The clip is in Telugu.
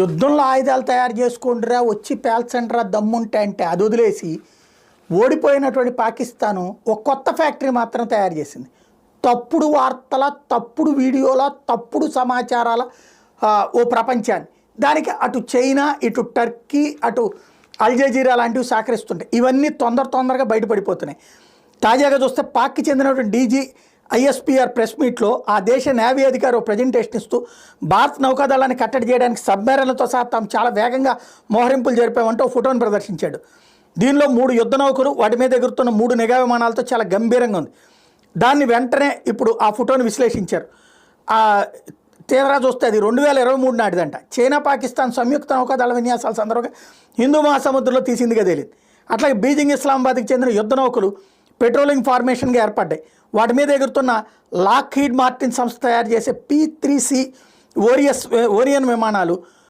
యుద్ధంలో ఆయుధాలు తయారు చేసుకుంటురా వచ్చి పేల్చండిరా దమ్ముంటే అంటే అది వదిలేసి ఓడిపోయినటువంటి పాకిస్తాను ఒక కొత్త ఫ్యాక్టరీ మాత్రం తయారు చేసింది. తప్పుడు వార్తల తప్పుడు వీడియోల తప్పుడు సమాచారాల ఓ ప్రపంచాన్ని. దానికి అటు చైనా ఇటు టర్కీ అటు అల్జజీరా లాంటివి సహకరిస్తుంటాయి. ఇవన్నీ తొందర తొందరగా బయటపడిపోతున్నాయి. తాజాగా చూస్తే పాక్కి చెందినటువంటి డీజీ ఐఎస్పిఆర్ ప్రెస్ మీట్లో ఆ దేశ నేవీ అధికారి ప్రజెంటేషన్ ఇస్తూ భారత్ నౌకాదళాన్ని కట్టడి చేయడానికి సబ్మెరైన్లతో సహా తాము చాలా వేగంగా మోహరింపులు జరిపామంటూ ఫోటోను ప్రదర్శించాడు. దీనిలో మూడు యుద్ధ నౌకలు వాటి మీద ఎగురుతున్న మూడు నిఘా విమానాలతో చాలా గంభీరంగా ఉంది. దాన్ని వెంటనే ఇప్పుడు ఆ ఫోటోను విశ్లేషించారు. ఆ తీవ్రా చూస్తే అది రెండు వేల ఇరవై మూడు నాటిదంట. చైనా పాకిస్తాన్ సంయుక్త నౌకాదళ విన్యాసాల సందర్భంగా హిందూ మహాసముద్రంలో తీసిందిగా తేలింది. అట్లాగే బీజింగ్ ఇస్లామాబాద్కి చెందిన యుద్ధ నౌకలు పెట్రోలింగ్ ఫార్మేషన్గా ఏర్పడ్డాయి. వాటి మీద ఎగురుతున్న లాక్ హీడ్ మార్టిన్ సంస్థ తయారు చేసే పీ త్రీ సి ఓరియస్ ఓరియన్ విమానాలు